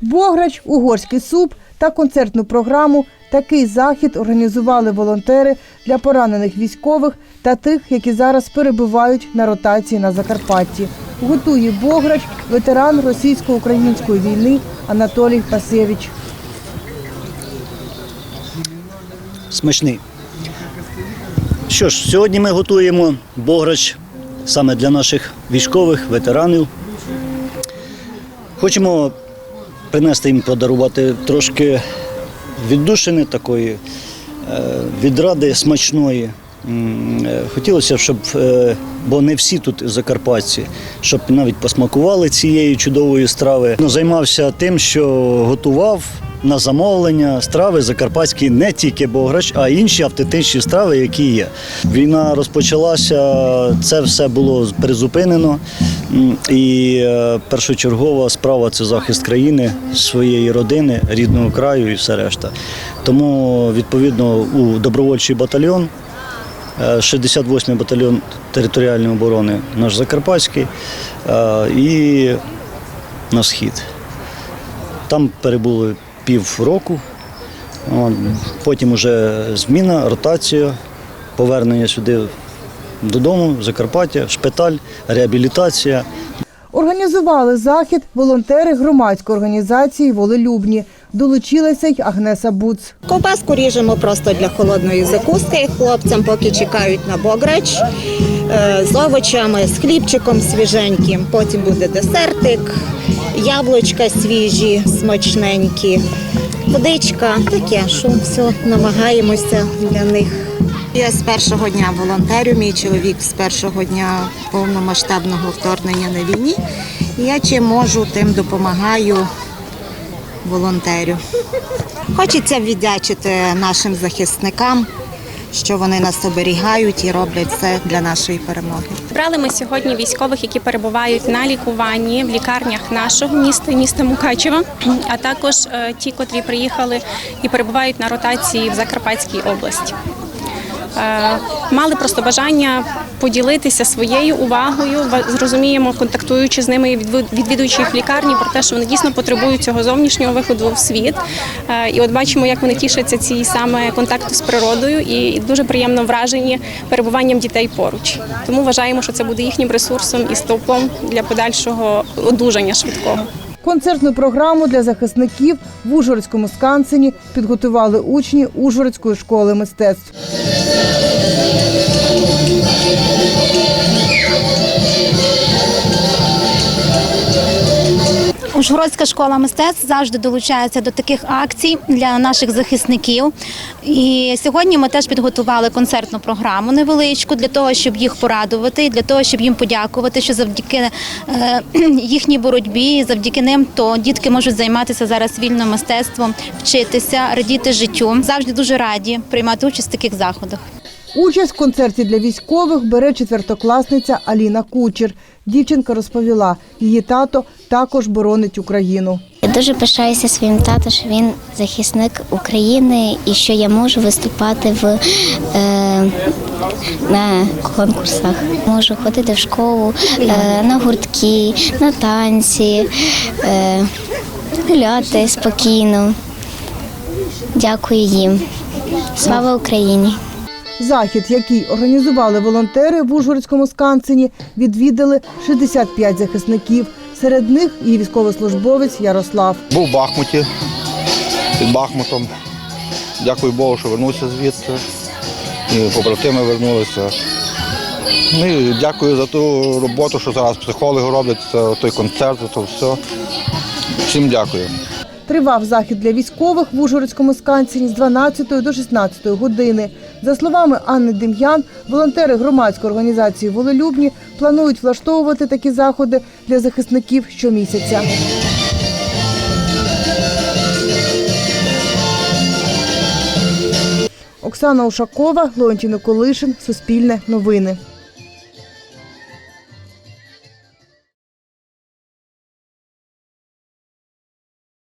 Бограч, угорський суп та концертну програму. Такий захід організували волонтери для поранених військових та тих, які зараз перебувають на ротації на Закарпатті. Готує Бограч, ветеран російсько-української війни Анатолій Пасєвич. смачний. Що ж, сьогодні ми готуємо бограч саме для наших військових, ветеранів. Хочемо принести їм подарувати трошки віддушини такої, е, відради смачної. Е, Хотілося, б, щоб, е, бо не всі тут закарпатці, щоб навіть посмакували цієї чудової страви. Ну, Займався тим, що готував на замовлення страви закарпатські не тільки бограч, а й інші автентичні страви, які є. Війна розпочалася, це все було призупинено. І е, першочергова справа це захист країни, своєї родини, рідного краю і все решта. Тому відповідно у добровольчий батальйон. Е, 68-й батальйон територіальної оборони, наш Закарпатський е, і на схід. Там перебули півроку, От, потім вже зміна, ротація, повернення сюди додому, в Закарпаття, шпиталь, реабілітація. Організували захід волонтери громадської організації Волелюбні. Долучилася й Агнеса Буц. Ковбаску ріжемо просто для холодної закуски. Хлопцям поки чекають на бограч е, з овочами, з хлібчиком свіженьким. Потім буде десертик, яблучка свіжі, смачненькі, водичка. Таке, що все намагаємося для них. Я з першого дня волонтерю, мій чоловік з першого дня повномасштабного вторгнення на війні. Я чим можу, тим допомагаю волонтерю. Хочеться віддячити нашим захисникам, що вони нас оберігають і роблять все для нашої перемоги. Брали ми сьогодні військових, які перебувають на лікуванні в лікарнях нашого міста, міста Мукачева, а також е, ті, котрі приїхали і перебувають на ротації в Закарпатській області. Е, Мали просто бажання поділитися своєю увагою, зрозуміємо, контактуючи з ними і відвід- відвідуючи їх лікарні, про те, що вони дійсно потребують цього зовнішнього виходу в світ. Е, І от бачимо, як вони тішаться цій саме контакту з природою, і дуже приємно вражені перебуванням дітей поруч. Тому вважаємо, що це буде їхнім ресурсом і стовпом для подальшого одужання швидкого. Концертну програму для захисників в Ужгородському скансені підготували учні Ужгородської школи мистецтв. Ужгородська школа мистецтв завжди долучається до таких акцій для наших захисників. І сьогодні ми теж підготували концертну програму невеличку для того, щоб їх порадувати, і для того, щоб їм подякувати, що завдяки е, їхній боротьбі, завдяки ним, то дітки можуть займатися зараз вільним мистецтвом, вчитися, радіти життю. Завжди дуже раді приймати участь в таких заходах. Участь в концерті для військових бере четвертокласниця Аліна Кучер. Дівчинка розповіла, її тато також боронить Україну. Я дуже пишаюся своїм татом, що він захисник України і що я можу виступати в, е, на конкурсах. Можу ходити в школу, е, на гуртки, на танці, е, гуляти спокійно. Дякую їм. Слава Україні! Захід, який організували волонтери в Ужгородському скансені, відвідали 65 захисників. Серед них і військовослужбовець Ярослав. Був в Бахмуті під Бахмутом. Дякую Богу, що вернувся звідси. І побратими вернулися. Ну і дякую за ту роботу, що зараз психологи роблять, за той концерт, за то все. Всім дякую. Тривав захід для військових в Ужгородському скансені з 12 до 16 години. За словами Анни Дем'ян, волонтери громадської організації Волелюбні планують влаштовувати такі заходи для захисників щомісяця. Оксана Ушакова, Леонтій Николишин, Суспільне новини.